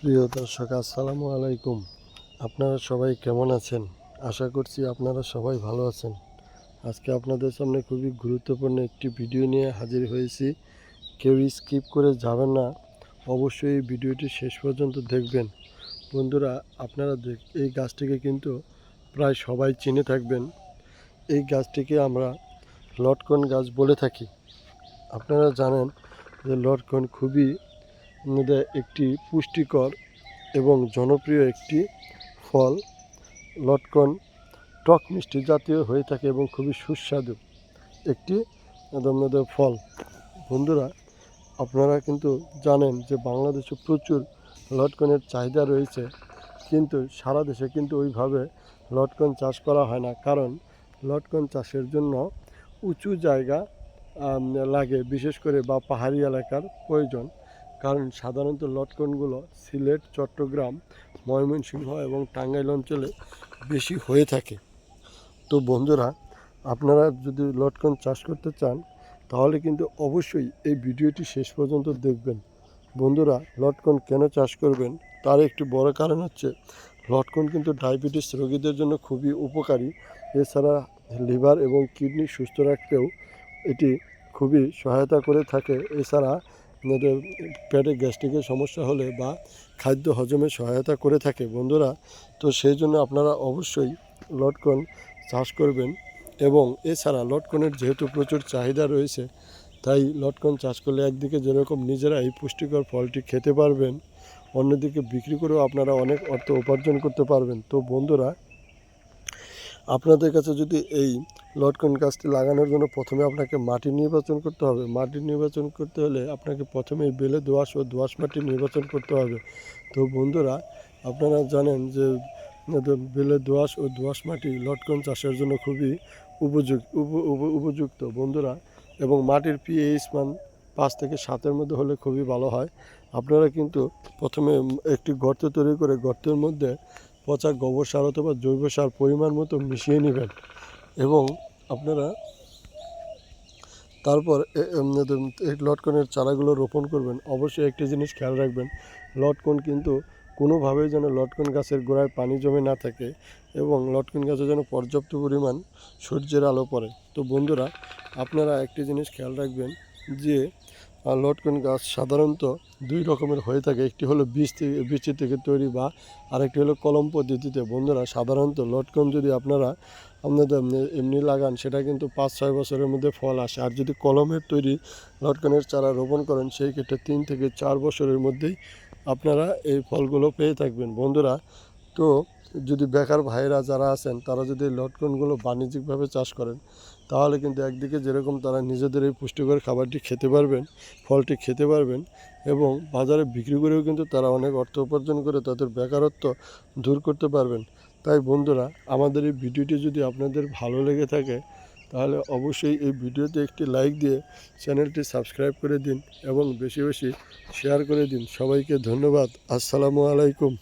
প্রিয় দর্শক, আসসালামু আলাইকুম। আপনারা সবাই কেমন আছেন? আশা করছি আপনারা সবাই ভালো আছেন। আজকে আপনাদের সামনে খুবই গুরুত্বপূর্ণ একটি ভিডিও নিয়ে হাজির হয়েছি। কেউ স্কিপ করে যাবেন না, অবশ্যই এই ভিডিওটি শেষ পর্যন্ত দেখবেন। বন্ধুরা, আপনারা দেখ এই গাছটিকে কিন্তু প্রায় সবাই চিনে থাকবেন। এই গাছটিকে আমরা লটকন গাছ বলে থাকি। আপনারা জানেন যে লটকন খুবই মধ্যে একটি পুষ্টিকর এবং জনপ্রিয় একটি ফল, লটকন, টক মিষ্টি জাতীয় হয়ে থাকে এবং খুবই সুস্বাদু একটি আমাদের ফল। বন্ধুরা, আপনারা কিন্তু জানেন যে বাংলাদেশে প্রচুর লটকনের চাহিদা রয়েছে, কিন্তু সারা দেশে কিন্তু ওইভাবে লটকন চাষ করা হয় না। কারণ লটকন চাষের জন্য উঁচু জায়গা লাগে, বিশেষ করে বা পাহাড়ি এলাকার প্রয়োজন। কারণ সাধারণত লটকনগুলো সিলেট, চট্টগ্রাম, ময়মনসিংহ এবং টাঙ্গাইল অঞ্চলে বেশি হয়ে থাকে। তো বন্ধুরা, আপনারা যদি লটকন চাষ করতে চান, তাহলে কিন্তু অবশ্যই এই ভিডিওটি শেষ পর্যন্ত দেখবেন। বন্ধুরা, লটকন কেন চাষ করবেন? তার একটি বড় কারণ হচ্ছে, লটকন কিন্তু ডায়াবেটিস রোগীদের জন্য খুবই উপকারী। এছাড়া লিভার এবং কিডনি সুস্থ রাখতেও এটি খুবই সহায়তা করে থাকে। এছাড়া আমাদের পেটে গ্যাস্ট্রিকের সমস্যা হলে বা খাদ্য হজমে সহায়তা করে থাকে, বন্ধুরা, তো সেই জন্য আপনারা অবশ্যই লটকন চাষ করবেন এবং এছাড়া লটকনের যেহেতু প্রচুর চাহিদা রয়েছে, তাই লটকন চাষ করলে একদিকে যেরকম নিজেরা এই পুষ্টিকর ফলটি খেতে পারবেন, অন্যদিকে বিক্রি করেও আপনারা অনেক অর্থ উপার্জন করতে পারবেন। তো বন্ধুরা, আপনাদের কাছে যদি এই লটকন গাছটি লাগানোর জন্য প্রথমে আপনাকে মাটি নির্বাচন করতে হবে। মাটি নির্বাচন করতে হলে আপনাকে প্রথমে বেলে দোআঁশ ও দোআঁশ মাটি নির্বাচন করতে হবে। তো বন্ধুরা, আপনারা জানেন যে বেলে দোআঁশ ও দোআঁশ মাটি লটকন চাষের জন্য খুবই উপযুক্ত উপযুক্ত। বন্ধুরা, এবং মাটির পিএইচ মান পাঁচ থেকে সাতের মধ্যে হলে খুবই ভালো হয়। আপনারা কিন্তু প্রথমে একটি গর্ত তৈরি করে গর্তের মধ্যে পচা গোবর সার অথবা জৈব সার পরিমাণ মতো মিশিয়ে নেবেন এবং আপনারা তারপর লটকনের চারাগুলো রোপণ করবেন, অবশ্যই একটি জিনিস খেয়াল রাখবেন, লটকন কিন্তু কোনোভাবেই যেন লটকন গাছের গোড়ায় পানি জমে না থাকে এবং লটকন গাছে যেন পর্যাপ্ত পরিমাণ সূর্যের আলো পড়ে। তো বন্ধুরা, আপনারা একটি জিনিস খেয়াল রাখবেন যে লটকন গাছ সাধারণত দুই রকমের হয়ে থাকে। একটি হলো বীজ থেকে বীজের থেকে তৈরি বা আরেকটি হলো কলম পদ্ধতিতে। বন্ধুরা, সাধারণত লটকন যদি আপনারা আপনাদের এমনি লাগান, সেটা কিন্তু পাঁচ ছয় বছরের মধ্যে ফল আসে। আর যদি কলমের তৈরি লটকনের চারা রোপণ করেন, সেই ক্ষেত্রে তিন থেকে চার বছরের মধ্যেই আপনারা এই ফলগুলো পেয়ে থাকবেন। বন্ধুরা, তো যদি বেকার ভাইরা যারা আছেন, তারা যদি লটকনগুলো বাণিজ্যিকভাবে চাষ করেন, তাহলে কিন্তু একদিকে যেরকম তারা নিজেদের এই পুষ্টিকর খাবারটি খেতে পারবেন, ফলটি খেতে পারবেন এবং বাজারে বিক্রি করেও কিন্তু তারা অনেক অর্থ উপার্জন করে তাদের বেকারত্ব দূর করতে পারবেন। তাই বন্ধুরা, আমাদের এই ভিডিওটি যদি আপনাদের ভালো লেগে থাকে, তাহলে অবশ্যই এই ভিডিওতে একটি লাইক দিয়ে চ্যানেলটি সাবস্ক্রাইব করে দিন এবং বেশি বেশি শেয়ার করে দিন। সবাইকে ধন্যবাদ। আসসালামু আলাইকুম।